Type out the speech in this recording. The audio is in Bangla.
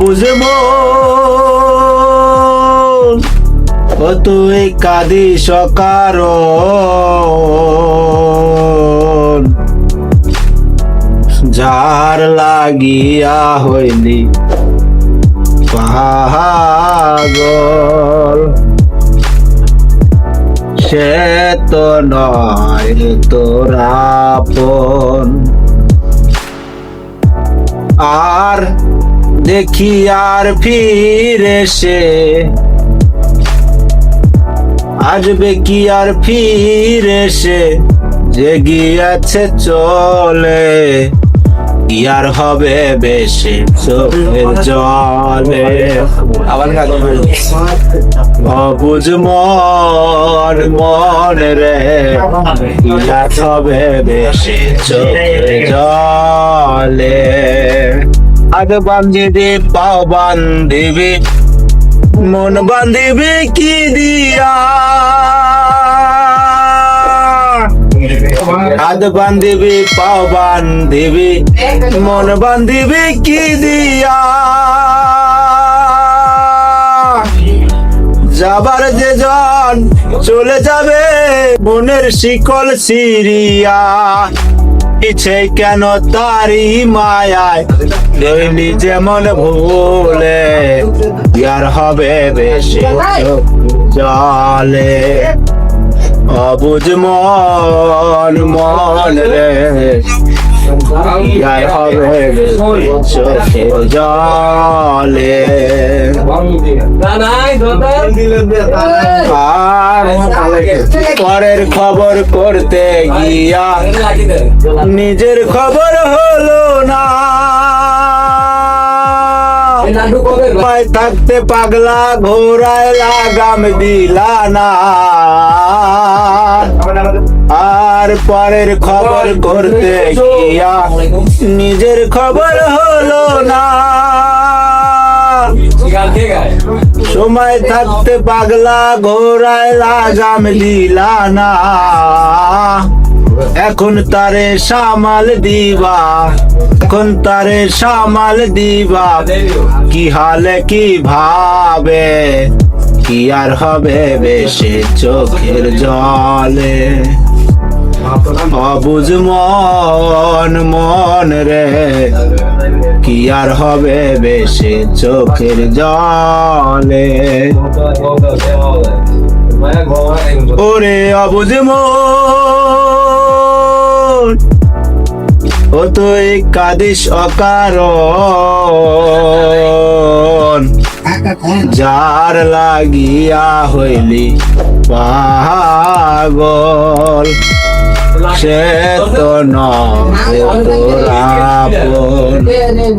মন। ও তুই কাঁদি সকার। যার লাগিয়া হইলি পাগল। সে তো নয় তোর আর দেখি আর ফিরে সে আসবে কি আর ফিরে সে যে গিয়েছে চলে। কি আর হবে বেশি চোখের জলে? আবার অবুঝ মন মন রে। কি আর হবে বেশি চোখের জলে? আগ বান্ধিবি পাও বান্ধিবি মন বান্ধিবি কি দিয়া? হাত বান্ধিবি পাও বান্ধিবি মন বান্ধিবি কি দিয়া? যাবার যে জন চলে যাবে মনের শিকল সিরিয়া। পিছে কেন তারি মায়ায়? রইলি যেমন ভুলে, ইয়ার হবে বেশি জলে অবুজ মন মন রে। পরের খবর করতে গিয়া নিজের খবর হলো না। থাকতে পাগলা ঘোরায় লাগাম দিলা না। আর পরের খবর করতে গিয়া নিজের খবর হলো না। সময় থাকতে পাগলা ঘোরায় লাগাম দিলা না। এখন তারে সামাল দিবা এখন তারে সামাল দিবা। কি হালে কি ভাবে কি আর হবে বেশি চোখের জলে। অবুঝ মন মন রে। কি আর হবে বেশি চোখের জলে? ওরে অবুজ মন, ও তুই কাদিস অকারণ। যার লাগিয়া হইলি পাগল। তোর আপন